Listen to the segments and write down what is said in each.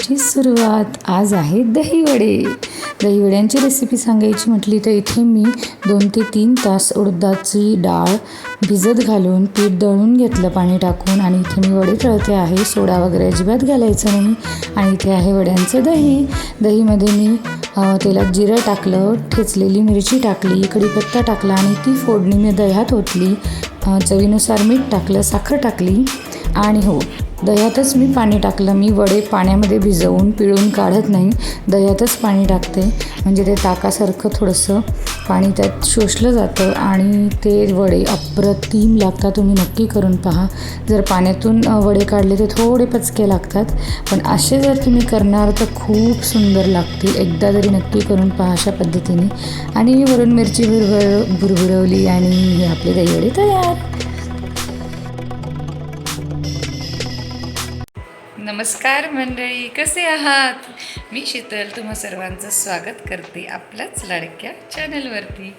आमची सुरुवात आज आहे दहीवडे. दहीवड्यांची रेसिपी सांगायची म्हटली तर इथे मी दोन ते तीन तास उडदाची डाळ भिजत घालून पीठ दळून घेतलं पाणी टाकून आणि इथे मी वडे तळते आहे. सोडा वगैरे अजिबात घालायचं नाही आणि इथे आहे वड्यांचं दही. दहीमध्ये मी तेलात जिरं टाकलं ठेचलेली मिरची टाकली कढीपत्ता टाकला आणि ती फोडणी मी दह्यात ओतली. चवीनुसार मीठ टाकलं साखर टाकली. आणि हो दह्यातच मी पाणी टाकलं. मी वडे पाण्यामध्ये भिजवून पिळून काढत नाही. दह्यातच पाणी टाकते. म्हणजे ते ताकासारखं थोडंसं पाणी त्यात शोषलं जातं आणि ते वडे अप्रतिम लागतात. तुम्ही नक्की करून पहा. जर पाण्यातून वडे काढले ते थोडे पचके लागतात. पण असे जर तुम्ही करणार तर खूप सुंदर लागतील. एकदा तरी नक्की करून पहा अशा पद्धतीने. आणि वरून मिरची भुरभुर भुरभुरवली आणि हे आपले दहीवडे तयार! नमस्कार मंडळी कसे आहात? मी शीतल तुम्हा सर्वांचं स्वागत करते आपल्याच लाडक्या चॅनलवरती.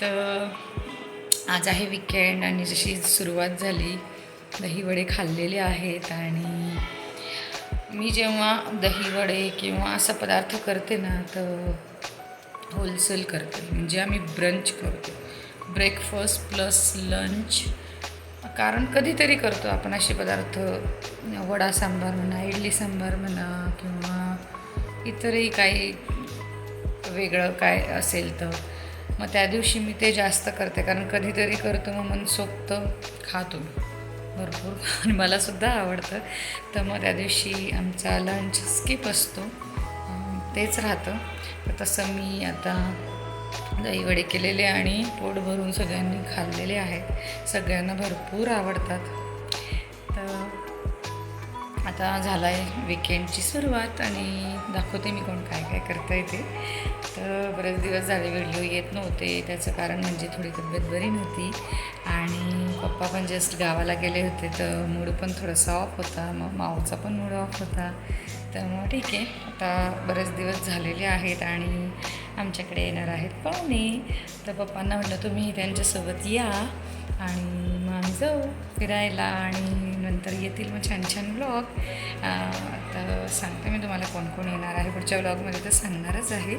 तर आज आहे विकेंड आणि जशी सुरुवात झाली दहीवडे खाल्लेले आहेत आणि मी जेव्हा दहीवडे किंवा असा पदार्थ करते ना तर होलसेल करते. म्हणजे आम्ही ब्रंच करतो. ब्रेकफास्ट प्लस लंच कारण कधीतरी करतो आपण असे पदार्थ वडा सांबार म्हणा इडली सांबार म्हणा किंवा इतरही काही वेगळं काय असेल तर. मग त्या दिवशी मी ते जास्त करते कारण कधीतरी करतो मग मनसोक्त खातो भरपूर. आणि मलासुद्धा आवडतं. तर मग त्या दिवशी आमचा लंच स्किप असतो. तेच राहतं. तर तसं मी आता दहीवडे केलेले आणि पोट भरून सगळ्यांनी खाल्लेले आहेत. सगळ्यांना भरपूर आवडतात. तर आता झाला आहे विकेंडची सुरुवात आणि दाखवते मी कोण काय काय करता येते तर बरेच दिवस झाले व्हिडिओ येत नव्हते. त्याचं कारण म्हणजे थोडी तब्येत बरी नव्हती. आणि पप्पा पण जस्ट गावाला गेले होते. तर मूड पण थोडासा ऑफ होता. मग माऊचा पण मूड ऑफ होता. तर मग ठीक आहे. आता बरेच दिवस झालेले आहेत आणि आमच्याकडे येणार आहेत पाहुणे. तर पप्पांना म्हटलं तुम्ही त्यांच्यासोबत या आणि मग आम्ही जाऊ फिरायला आणि नंतर येतील मग छान छान ब्लॉग तर सांगते मी तुम्हाला कोण कोण येणार आहे. पुढच्या ब्लॉगमध्ये तर सांगणारच आहे.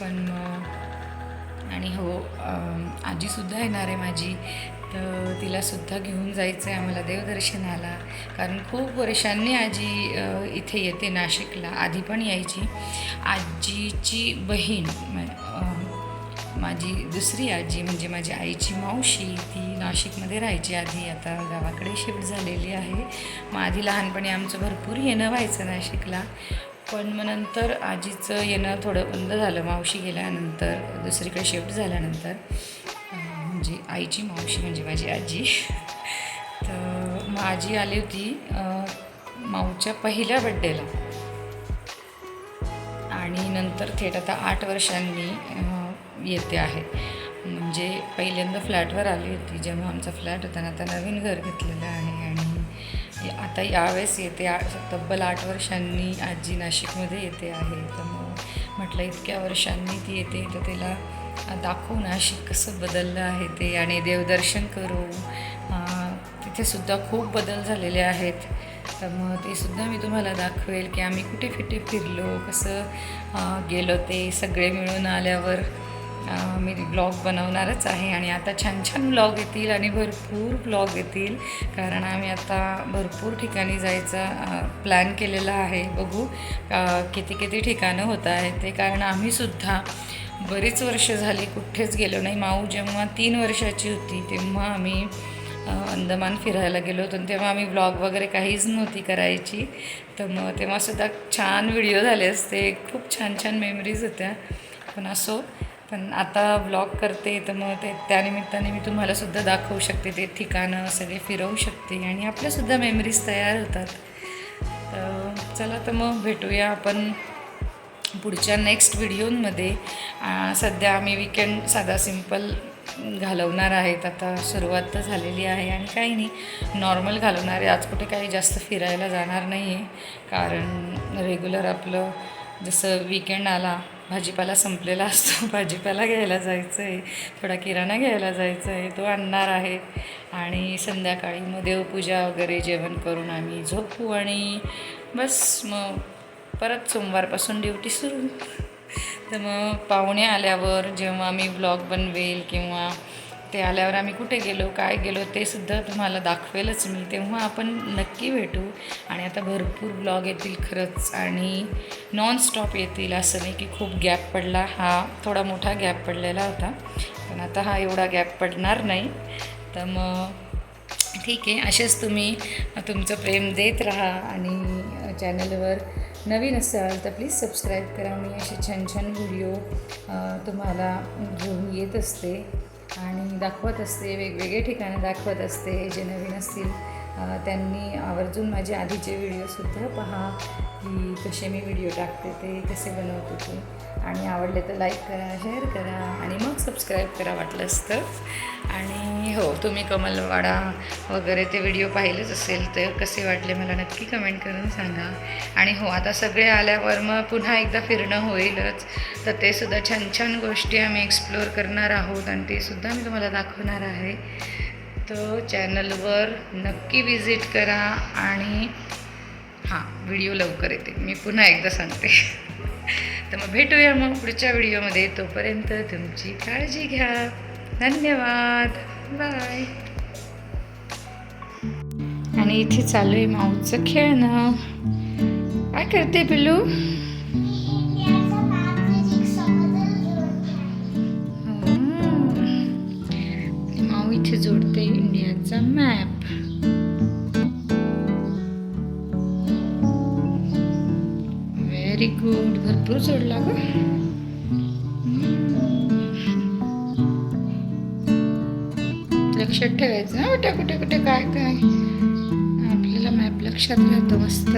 पण आणि हो आजीसुद्धा येणार आहे माझी. तर तिलासुद्धा घेऊन जायचं आहे आम्हाला देवदर्शनाला. कारण खूप वर्षांनी आजी इथे येते नाशिकला. आधी पण यायची. आजीची बहीण माझी दुसरी आजी म्हणजे माझी आईची मावशी ती नाशिकमध्ये राहायची. आधी आता गावाकडे शिफ्ट झालेली आहे. मग आधी लहानपणी आमचं भरपूर येणं व्हायचं नाशिकला. पण मग नंतर आजीचं येणं थोडं बंद झालं. मावशी गेल्यानंतर दुसरीकडे शिफ्ट झाल्यानंतर. म्हणजे आईची मावशी म्हणजे माझी आजी. तर मग आजी आली होती माऊच्या पहिल्या बड्डेला आणि नंतर थेट आता आठ वर्षांनी येते आहे. म्हणजे पहिल्यांदा फ्लॅटवर आली होती जेव्हा आमचा फ्लॅट होता ना आता नवीन घर घेतलेलं आहे आणि आता यावेळेस येते आ तब्बल आठ वर्षांनी आजी नाशिकमध्ये येते आहे. तर मग म्हटलं इतक्या वर्षांनी ती येते तर तिला दाखवू नाशिक कसं बदललं आहे ते आणि देवदर्शन करू. तिथेसुद्धा खूप बदल झालेले आहेत. तर मग ते सुद्धा मी तुम्हाला दाखवेल की आम्ही कुठे कुठे फिरलो कसं गेलो ते सगळे मिळून आल्यावर मी ब्लॉग बनवणारच आहे आणि आता छान छान ब्लॉग येतील आणि भरपूर ब्लॉग येतील. कारण आम्ही आता भरपूर ठिकाणी जायचा प्लॅन केलेला आहे. बघू किती किती ठिकाणं होत आहेत. ते कारण आम्हीसुद्धा बरीच वर्ष झाली कुठेच गेलो नाही. माऊ जेव्हा तीन वर्षाची होती तेव्हा आम्ही अंदमान फिरायला गेलो होतो. आणि तेव्हा आम्ही ब्लॉग वगैरे काहीच नव्हती करायची. तर मग तेव्हासुद्धा छान व्हिडिओ झाले असते. खूप छान छान मेमरीज होत्या. पण असो पण आता ब्लॉग करते तर मग ते त्यानिमित्ताने मी तुम्हालासुद्धा दाखवू शकते. ते ठिकाणं सगळे फिरवू शकते. आणि आपल्यासुद्धा मेमरीज तयार होतात. तर चला तर मग भेटूया आपण. पुढच्या नेक्स्ट व्हिडिओमध्ये सध्या आम्ही विकेंड साधा सिंपल घालवणार आहेत. आता सुरुवात तर झालेली आहे आणि काही नाही नॉर्मल घालवणार आहे. आज कुठे काही जास्त फिरायला जाणार नाही आहे कारण रेग्युलर आपलं जसं विकेंड आला भाजीपाला संपलेला असतो. भाजीपाला घ्यायला जायचं आहे थोडा किराणा घ्यायला जायचं आहे तो आणणार आहे. आणि संध्याकाळी मग देवपूजा वगैरे जेवण करून आम्ही झोपू आणि बस मग परत सोमवारपासून ड्युटी सुरू. तर मग पाहुणे आल्यावर जेव्हा मी ब्लॉग बनवेल किंवा ते आल्यावर आम्ही कुठे गेलो काय गेलो ते सुद्धा तुम्हाला दाखवेलच मी. तेव्हा आपण नक्की भेटू. आणि आता भरपूर ब्लॉग येतील खरंच. आणि नॉनस्टॉप येतील असं नाही की खूप गॅप पडला. हा थोडा मोठा गॅप पडलेला होता. पण आता हा एवढा गॅप पडणार नाही. तर मग ठीक आहे. असेच तुम्ही तुमचं प्रेम देत राहा आणि चॅनलवर नवीन असाल तर प्लीज सबस्क्राईब करा. मी असे छान छान व्हिडिओ तुम्हाला घेऊन येत असते आणि दाखवत असते. वेगवेगळे ठिकाणं दाखवत असते जे नवीन असतील. त्यांनी आवर्जून माझे आधीचे व्हिडिओसुद्धा पहा की कसे मी व्हिडिओ टाकते ते कसे बनवते ते. आणि आवडले तर लाईक करा शेअर करा आणि मग सबस्क्राईब करा वाटलंच तर आणि हो तुम्ही कमलवाडा वगैरे ते व्हिडिओ पाहिलेच असेल तर कसे वाटले मला नक्की कमेंट करून सांगा. आणि हो आता सगळे आल्यावर मग पुन्हा एकदा फिरणं होईलच. तर ते सुद्धा छान छान गोष्टी आम्ही एक्सप्लोअर करणार आहोत आणि ते सुद्धा मी तुम्हाला दाखवणार आहे. तर चॅनलवर नक्की विजिट करा आणि हां व्हिडिओ लवकर येते. मी पुन्हा एकदा सांगते. तर मग भेटूया मग पुढच्या व्हिडिओमध्ये. तोपर्यंत तुमची काळजी घ्या. धन्यवाद. बाय. आणि इथे चालू आहे माऊचं खेळणं. काय करते पिल्लू? व्हेरी गुड भरपूर जोडला ग. लक्षात ठेवायचं ना कुठे कुठे कुठे काय काय? आपल्याला मॅप लक्षात घेतो मस्त.